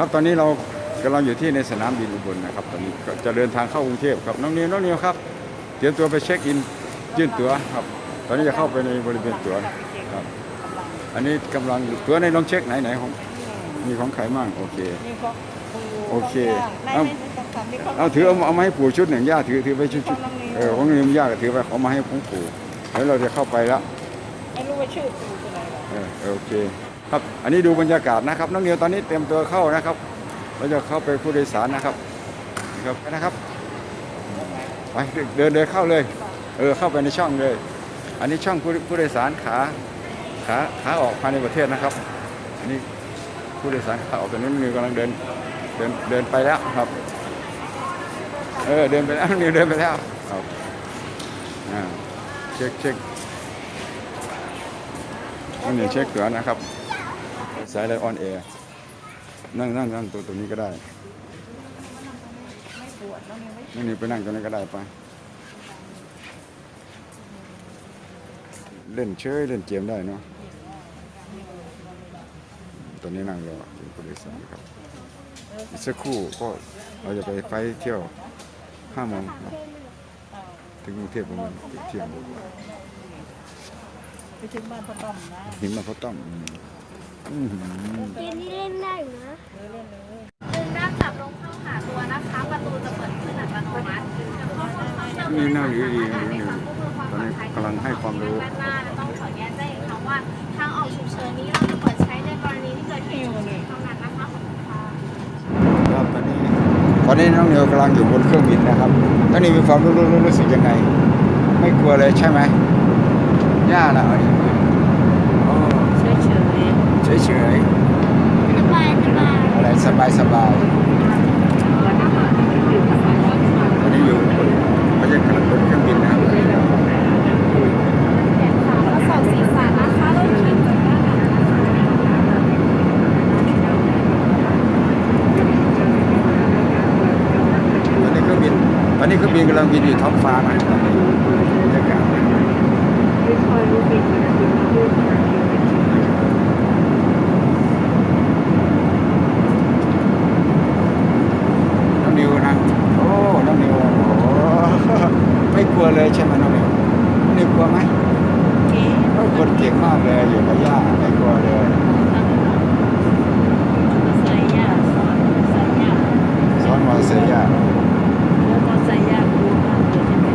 ครับตอนนี้เรากำลังอยู่ที่ในสนามบินอุบลนะครับ ตอนนี้ก็จะเดินทางเข้ากรุงเทพครับน้องนิวน้องนิวครับเตรียมตัวไปเช็คอินยื่นตั๋วครับ ตอนนี้จะเข้าไปในบริเวณตั๋วครับ อันนี้กำลังตั๋วในลองเช็คไหนไหนของมีของใครมั่งโอเค นี่ก็ปูโอเคไม่เอ้าไม่ต้องทำนี่เขาเอาถือเอาเอามาให้ปู่ชุดหนึ่งย่าถือถือไปชุดชุดเออของนิวย่าก็ถือไปเขามาให้ของปู่แล้วเราจะเข้าไปแล้วไม่รู้ว่าชื่อปูเป็นอะไรหรอกเออโอเค ครับ อันนี้ดูบรรยากาศนะครับน้องเนิวตอนนี้เตรียมตัวเข้านะครับ เราจะเข้าไปผู้โดยสารนะครับครับไปนะครับไปเดินเดินเข้าเลย เออเข้าไปในช่องเลย อันนี้ช่องผู้ผู้โดยสารขาขาขาออกภายในประเทศนะครับ อันนี้ผู้โดยสารขาออกตอนนี้น้องนิวกำลังเดินเดินเดินไปแล้วครับ เออเดินไปแล้วน้องนิวเดินไปแล้วครับอ่าเช็คเช็คน้องนิวเช็คตั๋วนะครับายไลออนแอร์นั่งนั่งนั่งตัวตัวนี้ก็ได้ไม่ปวดแล้วนี่ไม่น้องนิวไปนั่งตรงนี้ก็ได้ไป เล่นเชยเล่นเกมได้เนาะตอนนี้นั่งรอเป็นผู้โดยสารครับอีกสักครู่ก็เราจะไปไฟท์เที่ยวห้าโมงครับถึงกรุงเทพประมาณเที่ยงกว่าไปถึงบ้านพ่อต้อมนะหิมมาเขาต้องอืมอื้อหือ เกมนี้เล่นได้อยู่นะเออเล่นเลยดึงด้านจับลงเข้าหาตัวนะคะ ประตูจะเปิดขึ้นอัตโนมัติเฉพาะคนเข้าเชื่อมนี่น่าอยู่ดีนะนี่ตอนนี้กำลังให้ความรู้ด้านหน้าและต้องขอแย้งแจ้งอีกครั้งว่าทางออกฉุกเฉินนี้เราจะเปิดใช้ในกรณีที่เกิดเหตุฉุกเฉินเท่านั้นนะคะขอบคุณค่ะครับตอนนี้ตอนนี้น้องเหนียวกำลังอยู่บนเครื่องบินนะครับตอนนี้มีความรู้รู้รู้สึกยังไง ไม่กลัวเลยใช่ไหมย่าละอันนี้โอ้เฉยเฉย เฉยเฉยสบายสบายๆ อะไรสบายสบายตอนนี้อยู่บนบรรยากาศบนเครื่องบินนะครับแล้วสองสีสันนะคะเราขีดจากด้านหลังนะคะตอนนี้เครื่องบินตอนนี้เครื่องบินกำลังบินอยู่ท้องฟ้านะตอนนี้บรรยากาศน้องนิวนะโอ้น้องนิวโอ้โหไม่ก ลัวเลยใช่ไหมน้องนิวน้องนิวกลัวไหมเก๋โอ้คนเก่งมากเลยอยู่กับย่าไม่กลัวเลย ใส่ยาสอนใส่ยา สอนมอเสียย่า แล้วก็ใส่ยาดูมากเลยใช่ไหม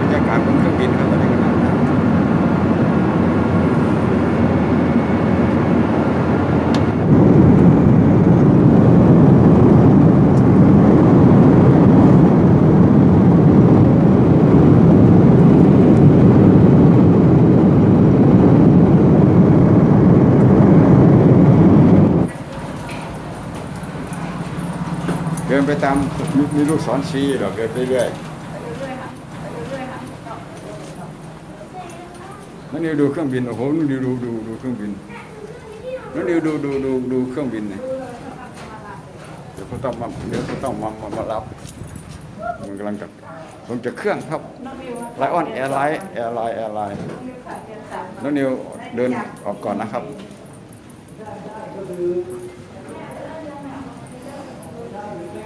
บรรยากาศบนเครื่องบินครับตอนนี้กำลังนะเดิน ไปตามมีมีลูกศรชี้หรอกเดินไปเรื่อยนั่นนี่ดูเครื่องบินโอ้โหนั่นดูดูดูดูเครื่องบินนั่นดูดูดูดูดูเครื่องบินเนี่ยเดี๋ยวเขาต้องมาเดี๋ยวเขาต้องมามามารับมันกำลังจะลงจากเครื่องครับไลออนแอร์ไลน์แอร์ไลน์แอร์ไลน์น้องนิวเดินออกก่อนนะครับ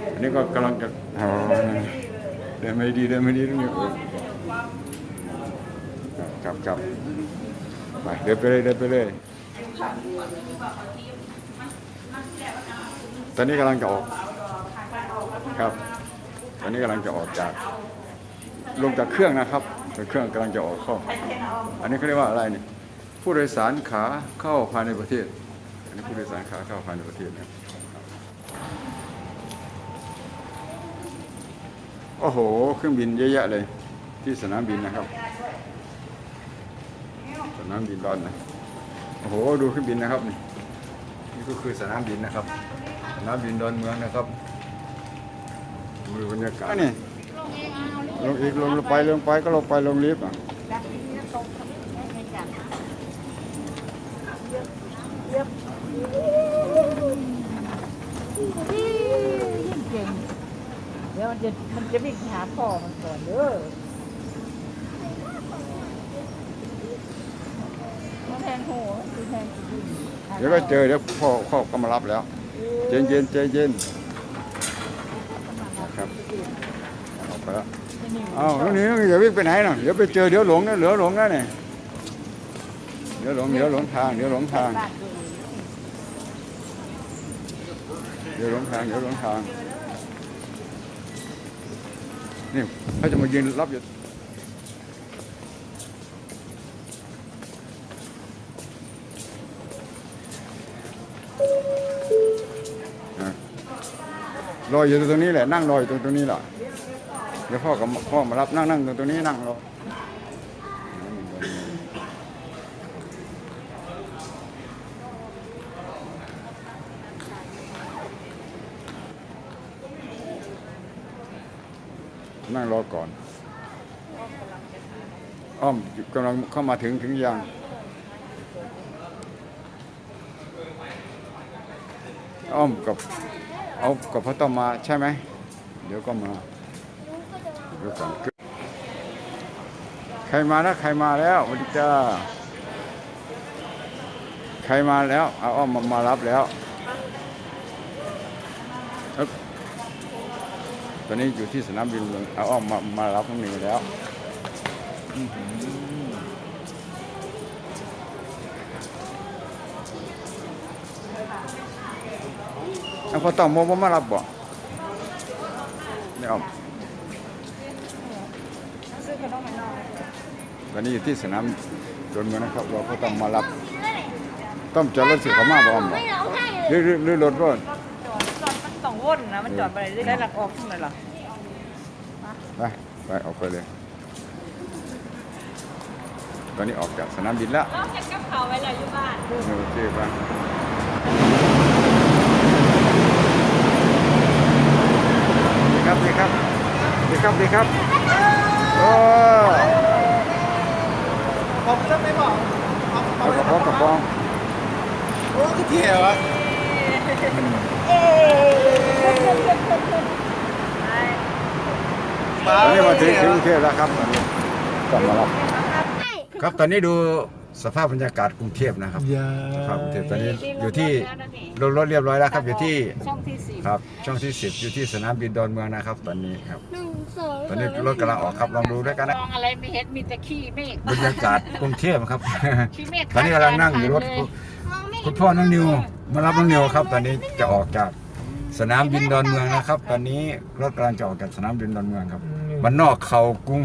อั นี้ก็กำลังจะเดินไม่ดีเดินไม่ดีตรงนี้เออครับครับไปเดินไปเลยเดินไปเลยตอนนี้กำลังจะออกครับตอนนี้กำลังจะออกจากลงจากเครื่องนะครับเครื่องกำลังจะออกเข้า อันนี้เขาเรียกว่าอะไรนี่ผู้โดยสารขาเข้าภายในประเทศ อันนี้ผู้โดยสารขาเข้าภายในประเทศนะ โอ้โห เครื่องบินเยอะแยะเลย ที่สนามบินนะครับ สนามบินดอนนะโอ้โห ดูเครื่องบินนะครับ นี่นี่ก็คือสนามบินนะครับ สนามบินดอนเมืองนะครับดูบรรยากาศนี่ลงอีกลงไปลงไปก็ลงไปลงลิฟต์อะจับที่ตรงไม่ไม่จับเยอะเยอะยิ่งเก่งเดี๋ยวมันจะมันจะวิ่งหาพ่อมันก่อนเด้อมันแทงโหคือแทงจริงเดี๋ยวก็เจอเดี๋ยวพ่อพ่อก็มารับแล้วใจเย็นใจเย็นนะครับออกไปแล้วอ้าวน้องหนิวน้องหนิวอย่าวิ่งไปไหนน่ะเดี๋ยวไปเจอเดี๋ยวหลงนะเหลือหลงนะเนี่ยเดี๋ยวหลงเดี๋ยวหลงทางเดี๋ยวหลงทางเดี๋ยวหลงทางเดี๋ยวหลงทาง นี่เขาจะมายืนรับอยู่รออยู่ตรงนี้แหละนั่งรออยู่ตรงตรงนี้แหละเดี๋ยวพ่อกับพ่อมารับนั่งนั่งตรงตรงนี้นั่งรอ นั่งรอก่อน อ้อมกำลังเข้ามาถึงถึงยังอ้อมกับเอากับพ่อต้อมมาใช่ไหม เดี๋ยวก็มาเดี๋ยวก่อนใครมาแล้วใครมาแล้ววัสดีจ้าใครมาแล้วเอาอ้อมมามารับแล้ว อนนี้อยู่ที่สนามบินเมืองเอาอ้อมมามารับน้องนิวแล้วเอาพอต้องโมบ่มารับบ่ไม่เอาตอนนี้อยู่ที่สนามดอนเมืองนะครับเราก็ต้องมารับ ต้องจอดรถสิเขามาบ่อมบ่อเรือหรือหรือรถรถ วนนะมันจอดไปเรื่อยได้หลักออกทำไมล่ะไปไปออกไปเลย ตอนนี้ออกจากสนามบินแล้วเราเก็บกับเขาไว้แล้วอยู่บ้านโอเคไปดีครับดีครับดีครับดีครับโอ้ผมจะไม่บอกเอากระป๋องกระป๋องโอ้คือเที่ยวอะ ตอนนี้มาถึงถึงกรุงเทพแล้วครับตอนนี้กลับมารับให้ครับตอนนี้ดูสภาพบรรยากาศกรุงเทพนะครับยาสภาพกรุงเทพตอนนี้อยู่ที่ลงรถเรียบร้อยแล้วครับ อยู่ที่ช่องที่สี่ครับช่องที่10อยู่ที่สนามบินดอนเมืองนะครับ ตอนนี้ครับหนึ่งสองตอนนี้รถกำลังออกครับลองดูด้วยกันนะมองอะไรไม่เห็นมีแต่ขี้เมฆบรรยากาศกรุงเทพครับขี้เมฆตอนนี้กำลังนั่งอยู่รถมองไม่ คุณพ่อน้องนิวมารับน้องนิวครับ ตอนนี้จะออกจากสนามบินดอนเมืองนะครับ ตอนนี้รถกำลังจะออกจากสนามบินดอนเมืองครับบ้านนอกเขากรุง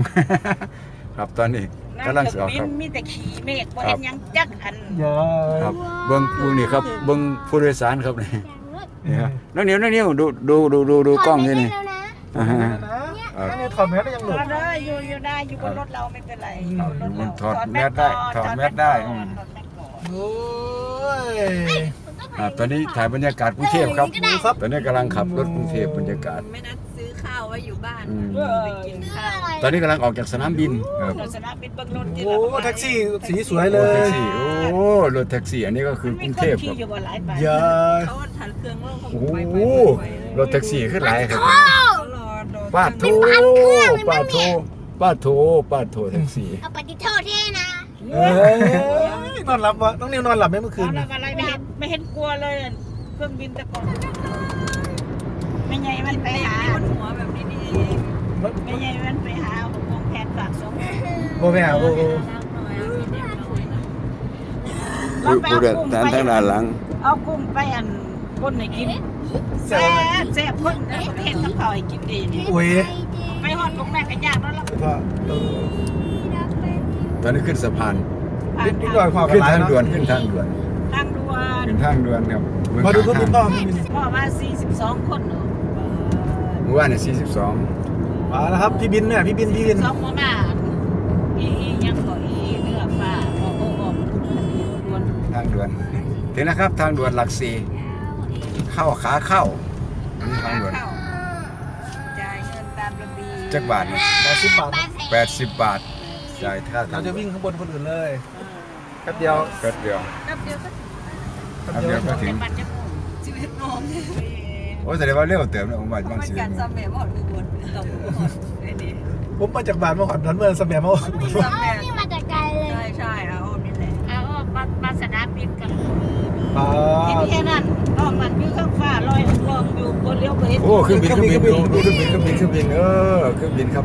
ครับตอนนี้กำลังจะออกครับ มีแต่ขี้เมฆบ่เห็นหยังจักอันยาครับเบิ้งเบิ้งนี่ครับเบิ้งผู้โดยสารครับนี่อย่างรถนี่ครับน้องนิวน้องนิวดูดูดูดูดูกล้องนี่นี่ถดไม่ได้แล้วนะอ่าฮะนะนี่ถอดแมสได้ยังหถลุอดดได้อยู่อยู่ได้อยู่บนรถเราไม่เป็นไรครับบนรถถอดเราแมสได้ถอดแมสได้อืม ถอดแมสก่อน โอ้ยครับตอนนี้ถ่ายบรรยากาศกรุงเทพครับดูครับ ตอนนี้กำลังขับรถกรุงเทพบรรยากาศ ไม่นัดซื้อข้าวไว้อยู่บ้านอืม ไปกินข้าวตอนนี้กำลังออกจากสนามบินครับรถสนามบินเบิ่งรถที่โอ้เราแท็กซี่สีสวยเลรถแท็กยซี่โอ้รถแท็กซี่อันนี้ก็คือกมีรุงคเทนพคขี่รับอยู่ว่าหลายใบยาเขาถัดเครื่องโลกเขาโอ้ไปโหไปไปรถแท็กซี่ขึ้นหลายครับเขารอโดนป้าดโถป้าดโถป้าดโถป้าดโถแท็กซี่เอาปฏิโทษเท่นะ เอ้ยนอนหลับวะน้องนิวนอนหลับไหมเมื่อคืเอานละอะไรไม่เห็นไม่เห็นกลัวเลยเครื่องบินแต่ก่อนไม่ใหญ่มันไปหาบนหัวแบบนี้นี่เองไม่ใหญ่มันไปหาของกองแพทย์ฝากสองโบแม่โบโบรักหน่อยเอามีเด็กน้อยนะผู้โดยสารทางด้านหลัง เอากุ้งไปอันคนให้กินแซแซ่วไหมบแซ่บเพิ่นเอาเห็ดกับข้าวให้กินดีนี่อุ้ยไปฮอดตรงแม่กันยากแล้วล่ะ ก็เออต อนนี้ขึ้นสะพานผ่านินดนิดหน่อยพอกัขึ้นนหลายทางเนาะด่วนขึ้นทางด่วนทางด่วนขึ้นทางด่วนครับเมืองมาดูเครื่องข้บินงต่อพ่อมา42 คนเนาะๆเมื่อวานเนี่ย42 มาแล้วครับพี่บินเนี่ยพี่บินพี่บินสองหมอมาอีอียังก็อีเนื้อฟ้าโอ้โหด่วนทางด่วนถึงนะครับทางด่วนหลักสี่เข้าขาเข้าอันนี้ทางด่วนเข้าจ่ายเงินตามระเบียบจักบาทเนี่ยแปดสิบบาทแปดสิบบาท จ่ายค่าทาเรางจะวิ่งข้างบนคนอื่นเลยแป๊บเดียวแป๊บเดียวแป๊บเดียวก็แป๊บแป๊บเดียวเดียวก็ถึงปัจจุบันชีวิตน้องโอ้แสดงว่าเร็วเติมนะผมว่าเพราะบางมันสิการซัมเมอร์หอดอุบลตกอุบลไอ้นี่ผมมาจากบ้านมาหอดดอนเมืองสมัยมาซัมเมอร์นี่มาจากไกลเลย ใช่ใช่เอาออมนี่แหละเอาออกมาอ่าเห็นแค่นั้นนอกนั้นอยู่ข้างฟ้าลอยลองอยู่บนเลี้ยวไปเห็นโอ้เครื่องบินเครื่องบินดูดูเครื่องบินเครื่องบินเครื่องบินเออเครื่องบินครับ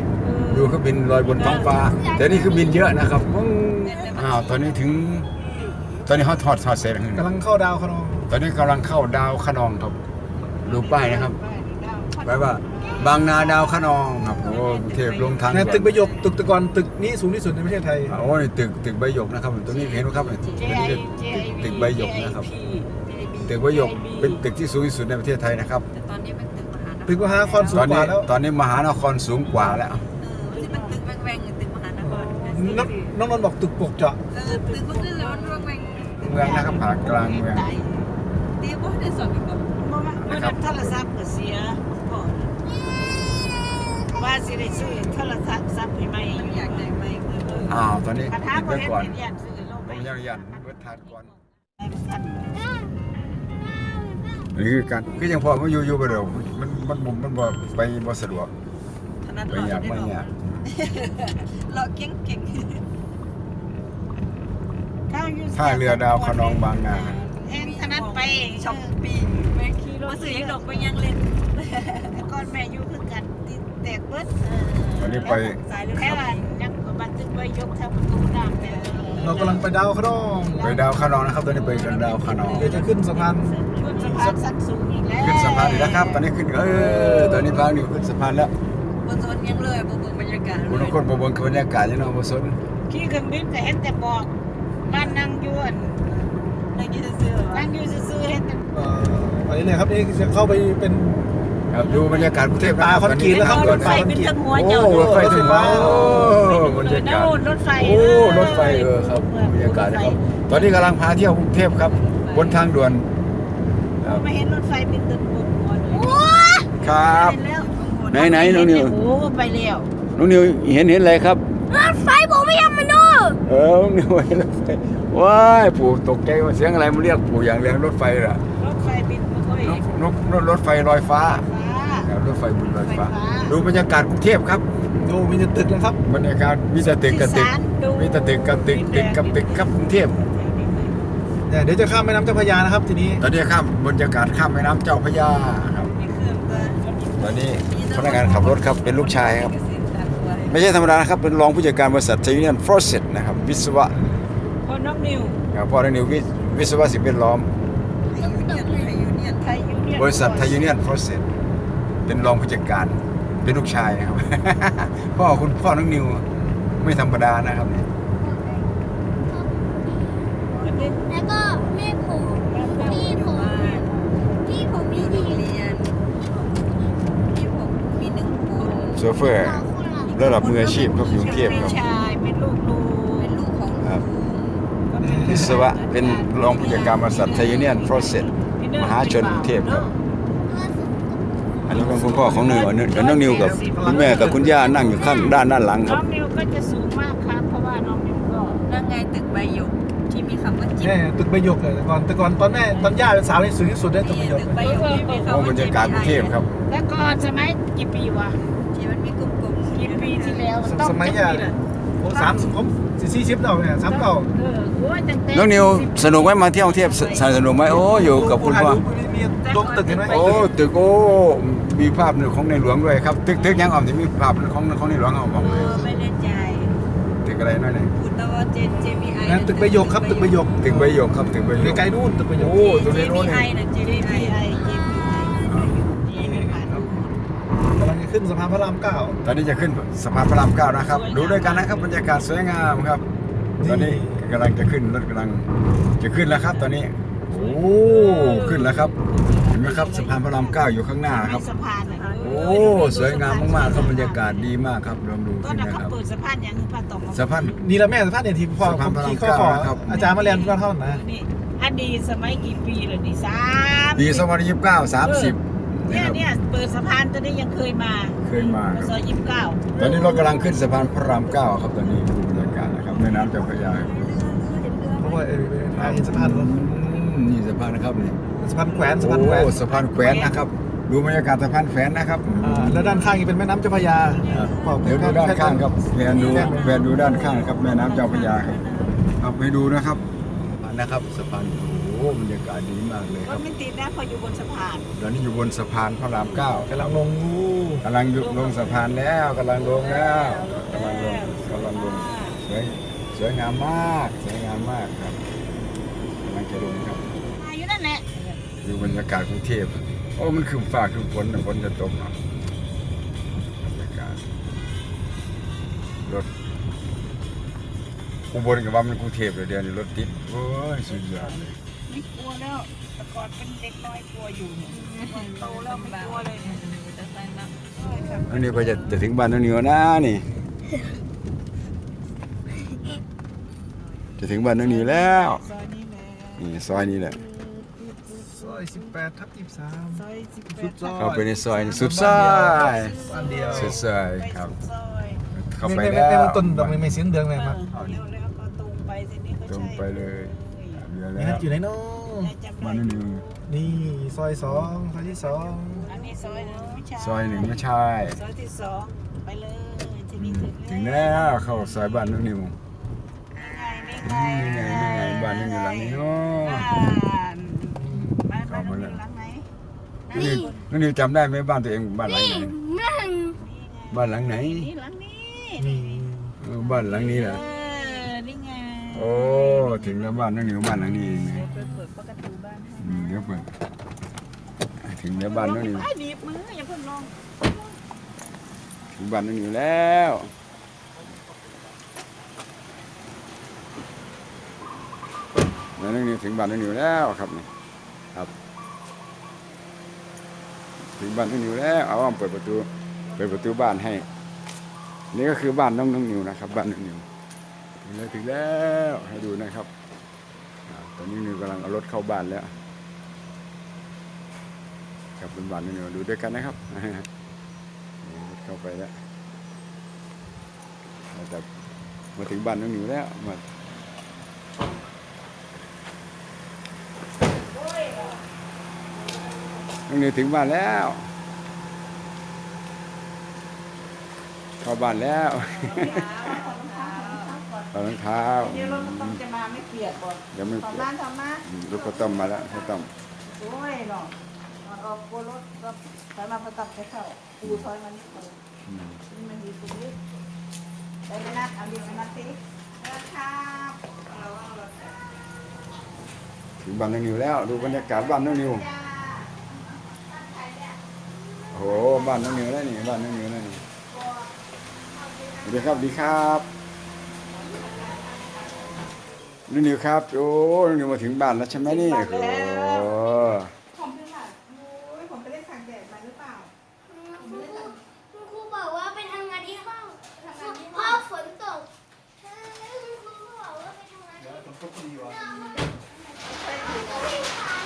ดูเครื่องบินลอยบนท้องฟ้า แต่นี่เครื่องบินเยอะนะครับอืมอ้าวตอนนี้ถึง ตอนนี้เขาทอดทอดเสร็จแล้วกำลังเข้าดาวขนอง ตอนนี้กำลังเข้าดาวขนองครับดูป้ายนะครับแปลว่าบางนาดาวขนองครับโอ้กรุงเทพลงทางในตึกประโยคตึกตะกอนตึกนี้สูงที่สุดในประเทศไทยโอ้ยตึกตึกใบหยกนะครับตรงนี้เห็นไหมครับตึกนี้ตึกใบหยกนะครับตึกใบหยกเป็นตึกที่สูงที่สุดในประเทศไทยนะครับแต่ตอนนี้เป็นตึกมหานครตึกมหานครสูงตอนกนี้ว่าแล้วตอนนี้มหานครสูงกว่าแล้ว น้องน้องนนท์บอกตึกปกเจาะ เออตึกมันขึ้นแล้วมันแวงๆเมืองนะครับผ่ากลางเมือง ตีบ่ได้สอนอีกบ่เมื่อนั้นโทรศัพท์ก็เสียพ่อว่าสิได้ซื้อโทรศัพท์ซับให้ใหม่อยู่อยากกอายได้ได้ไหมคือเอออ้าวตอนนี้คาถาปิดบ่ไว้เห็นก่อนเรียนซื้อลงผไปมยังยันเบิดทานก่อนกันนี่คือการคือยังพอมาอยู่อยู่บ่เดี๋ยวมันมันมันมันบ่ไปบ่สะดวกถนัดไปหล่ออยากได้ไม่หล่ออยาก หล่อเก่งท่าเรือดาวคะนองบางนา แห่งถนัดไปๆช้อปปิ้งแม่ขี่รถซื้อยังดอกไปยังเล่นแต่ก่อนแม่อยู่คือกันติดแตกเบิดวันนี้ไป สายเรือแค่ว่ายังก็บันทึกไว้ยกทางประตูน้ำแต่เรากำลังไปดาวขนองไปดาวคะนองนะครับตอนนี้ไปกันดาวคะนองเดี๋ยวจะขึ้นสะพานขึ้นสะพานสั้นสูงอีกแล้วขึ้นสะพานอีกแล้วครับ ตอนนี้ขึ้นเออตอนนี้พาอยู่ขึ้นสะพานแล้วบนโซนยังเลยบ่เบิ่งบ รรยากาศคุณทุกคนบ่เบิ่งบรรยากาศยังเนาะบ่สนขี่เครื่องบินก็เห็นแต่บอกบ้านนางยวนนั่งยืนซื่อนั่งอยู่ซื่อๆเห็นแต่เอ่อไปเลยครับนี่จะเข้าไปเป็นครับดูบรรยากาศกรุงเทพะตาคอนกรีตแล้วครับรถไฟเป็นทั้งหัวโอ้เจ้ารถไฟถึงแล้วโอ้บรรยากาศโน่นรถไฟโอ้รถไฟเออครับบรรยากาศนะครับ ตอนนี้กำลังพาเที่ยวกรุงเทพครับ บนทางด่วนครับไม่เห็นรถไฟเป็นตึกบนหัวเลยครับเห็นแล้วไหนไหนน้องนิวโอ้ไปแล้ว น้องนิวเห็นเห็นอะไรครับรถไฟผมไม่ยอมมาดูเออน้องนิวเห็นรถไฟว้ายปู่ตกใจว่าเสียงอะไรมันเรียกปู่อย่างแรงรถไฟล่ะรถไฟบินมาค่อยนกนกรถไฟลอยฟ้าฟ้าครับรถไฟบนลอยฟ้าไฟฟ้า ดูบรรยากาศกรุงเทพครับ ดูมีแต่ตึกนะครับบรรยากาศมีแต่ตึกกับตึกที่ศาลดูมีแต่ตึกกับตึกตึกกับตึกครับกรุงเทพเนี่ยเดี๋ยวจะข้ามแม่น้ำเจ้าพระยานะครับทีนี้ตอนนี้ข้ามบรรยากาศข้ามแม่น้ำเจ้าพระยาครับมีเครื่องก็ตอนนี้พนักงานขับรถครับเป็นลูกชายครับเกษตรตัด ไว้ไม่ใช่ธรรมดานะครับ เป็นรองผู้จัดการบริษัทไทยยูเนียนฟรอสเซตนะครับ วิศวะพอน้องนิวครับพ่อนิววิวิศวะสิ่งแวดล้อมไทยยูเนียนไทยยูเนียนไทยยูเนียนบริษัทไทยยูเนียนฟรอสเซตเป็นรองผู้จัดการเป็นลูกชายครับ พ่อคุณพ่อน้องนิวไม่ธรรมดานะครับเนี่ยแล้วก็แม่ผมพี่ผมพี่ผมมีอยู่โรดีงเรียนที่ผมมีหนึ่งคนโซเฟอร์สองคนเห รอระดับมืออาชีพครับอยู่กรุงเทพเป็นครับชายเป็นลูกลูเป็นลูกของครับวิศวะเป็นรองผู้จัดการบริษัทไทยยูเนียนฟรอสเซตมหาชนกรุงเทพครับอันนี้เป็นคุณพ่อของนิวอันนี้อันน้องนิวกับคุณแม่กับคุณย่านั่งอยู่ข้างด้านด้านหลังคน้รัอบงนิวก็จะสูงมากครับเพราะว่าน้องนิวก็นั่งไงตึกใบหยกที่มีคำว่าจิ๊บเนี่ยตึกใบหยกเลยแต่ก่อนแต่ก่อนตอนแม่ตอนย่าเป็นสาวนี่สูงที่สุดได้ตึกใบนี่หยกตึกใบหยกที่มีคำโอ้ว่าบรรยากาศกรุงเทพครับ แล้วก็สมัยกี่ปีวะ ที่มันมีกลมๆ กี่ปี ที่แล้วสต้องสมัยจะย่าปีละโอ้สามสิบผมสี่สิบเก่าเนี่ยสามเก่าเออโอ้ยตั้งแต่น้องนิวสนุกไหมมาเที่ยวกรุงเทพสสสนุกไหมโอ้อยู่กับคุณพ่อถ่ายรูปมีดวงตึกเห็นไหมโอ้ตึกโอ้มีภาพหนึ่งของในหลวงด้วยครับตึกตึกยังอ่อมที่มีภาพของของในหลวงเอาบอกเออไม่แน่ใจตึกอะไรนั่นเลยพูดแต่ว่าเจน JBI นะตึกใบหยกครับตึกใบหยกตึกใบหยกครับตึกใบหยกไกลๆนู่นตึกใบหยกโอ้ตัวนี้โน่น JBI นี่นะ JBI JPI JPI นี่ไม่ผ่าน กำลังจะ ขึ้นสะพานพระรามเก้า ตอนนี้จะขึ้นสะพานพระรามเก้านะครับ ดูด้วยกันนะครับบรรยากาศสวยงามครับตอนนี้กำลังจะขึ้นรถกำลังจะขึ้นแล้วครับ ตอนนี้ โอ้ขึ้นแล้วครับ เห็นไหมครับสะพานพระรามเก้าอยู่ข้างหน้าครับ สะพานน่ะโอ้สวยงามมากๆครับบรรยากาศดีมากครับลองดูก็ขึ้นนะนะเขาครับเปิดสะพานยังคือพาตองสะพาน นี่ละแม่สะพานเนี่ยที่พ่อสะพานผมพระรามขี่ข้อขอเก้านะครับ อาจารย์มาเรียนเพื่อนเท่านั้นนะนี่อดีตสมัยกี่ปีเลยนี่สามปี2029 30เนี่นะยครับ เนี่ยเปิดสะพานตัวนี้ยังเคยมาเคยมาพครับศยี่สิบเก้าตอนนี้เรากำลังขึ้นสะพานพระรามเก้าครับตอนนี้ดูบรรยากาศนะครับแม่น้ำเจ้าพระยาเพราะว่าเออพาเห็นสะพานแล้วอืมนี่สะพานนะครับนี่สะพานแขวนสะโอ้พานแขวนสะพานแขวนนะครับ ดูบรรยากาศสะพานแขวนนะครับอ่าแล้วด้านข้างอีกเป็นแม่น้ำเจ้าพระยาครับบอกเดี๋ยวดูด้านข้างครับแผนดูแผนดูด้านข้างครับ แม่น้ำเจ้าพระยาครับเอาไปดูนะครับในนะครับสะพานโอ้โห บรรยากาศดีมากเลยรครัถบ ไม่ติดนะพออยู่บนสะพานตอนนี้อยู่บนสะพานพระรามเก้ากำลังลงงูกำลังอยู่ลงสะพานแล้วกำลังลงแล้วกำลังลงกำลังลงสวยสวยงามมากสวยงามมากครับกำลังจะลงครับ อาอยู่นั่นแหละดูบรรยากาศกรุงเทพโอ้มันคือฟ้าคือฝนนะฝนจะตกเนาะบรรยากาศรถอุบลกับว่ามันกรุงเทพเลยเดียวนี้รถติดโอ้ยสุดยอดเลย ไม่กลัวแล้วแต่ก่อนเป็นเด็กน้อยกลัวอยู่เนี่ยโตแล้วไม่กลัวเลยเนี่ยจะใส่มาเอ้ยครับอันนี้ก็จะจะถึงบ้านน้องเหนียวนะนี่ จะถึงบ้านน้องเหนียวแล้วซอยนี้แหละนี่ซอยนี้แหละ ซอย18ทับ23ซอยสิบแปสุดดซอยเข้าไปในซอยนี่สุดซอยบ้านเดียวสุดซอยไปครับ สุดซอยเข้าไปไม่แล้ไม่วไม่ต้นดอกไม้เสียงเดืองเลยมั้งเออเลี้ยวแล้วก็ตรงไปเส้นนี้ก็ตรงใช่ไปเลย เรือนี่แล้ฮัวทอยู่ไหนเนาะได้จำบ้านได้น้องเหนียวนี่ซอยสองซอยที่สองอันนี้ซอยหนึ่งไม่ใช่ซอยหนึ่งไม่ใช่ซอยที่สองไปเลยทีนี้ถึงแล้วเข้าซอยบ้านน้องเหนียวนี่ไงนี่ไงนี่ไงบ้านน้องเหนียวหลังนี้เนาะบ้านบ้านบ้านเราอยู่หลังไหนน้องเหนียวน้องเหนียวจำได้ไหมบ้านตัวเองบ้านหลังไหนนั่นบ้านหลังไหนนี่หลังนี้นี่เออบ้านหลังนี้แหละเออนี่ไง โอ้ ถึงแล้วบ้านน้องหนียวบ้านหลังนี้เองนะเดี๋ยวไปเปิดประตูบ้านให้อืมเดี๋ยวเปิดถึงแล้วบ้านน้องหนียวไอ้หนีบมืออย่าเพิ่งลงถึงบ้านน้องหนียวแล้วแล้วน้องหนียวถึงบ้านน้องหนียวแล้วครับนี่ครับ ถึงบ้านน้องหนียวแล้วเอาอ้อมเปิดประตูเปิดประตูบ้านให้ นี่ก็คือบ้านน้องน้องหนียวนะครับ บ้านน้องหนียว ถึงแล้วถึงแล้วให้ดูนะครับอตอนนี้นิวกำลังเอารถเข้าบ้านแล้วครับเป็นบ้านน้องเหนียวดูด้วยกันนะครับรถเข้าไปแล้วเราจะมาถึงบ้านน้องหนียวแล้วมาน้องหนียวถึงบ้านแล้ว เข้าบ้านแล้ว ตอนรองเท้าเดี๋ยวรถต้องจะมาไม่เปียกก่อนเดี๋ยวไม่ขอเปียบ้ากนทำมาอืมรถข้าวต้มมาแล้วข้าวต้มโอ้ยเนาะมันออกกลัวรถก็ถอยมาประตับไปเข้าปูถอยมานี่เขาอืมนี่มันอยู่ตรงนี้ไปไปนัดเอาเดียวไปนัดสิเออครับเราเอารถถึงบ้านน้องนิวแล้ว ดูบรรยากาศบ้านน้องนิวโอ้โหบ้านน้องนิวแล้วนี่บ้านน้องนิวแล้วนี่สวัสดีครับสวัสดีครับ น้องนิวครับ โอ้น้องนิวมาถึงบ้านแล้วใช่ไหมนี่โอ้โหผมเป็นหลักโอ้ยผมไปเล่นทางแดดมาหรือเปล่าคุณครูบอกว่าไปทำงานที่ห้องเพราะฝนตกใช่คุณครูบอกว่าไปทำงานที่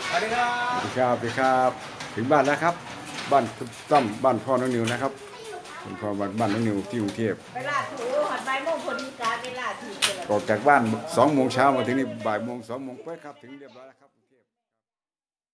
สวัสดีครับ สวัสดีครับสวัสดีครับ ถึงบ้านแล้วครับ บ้านต้อมบ้านพ่อน้องนิวนะครับ เป็นพ่อบ้านบ้านน้องนิวที่กรุงเทพไปลาดถูหัดใบโมงพอดีการไปลาดถูกันออกจากบ้านสองโมงเช้ามาถึงนี่บ่ายโมงสองโมงไปครับถึงเรียบร้อยแล้วครับ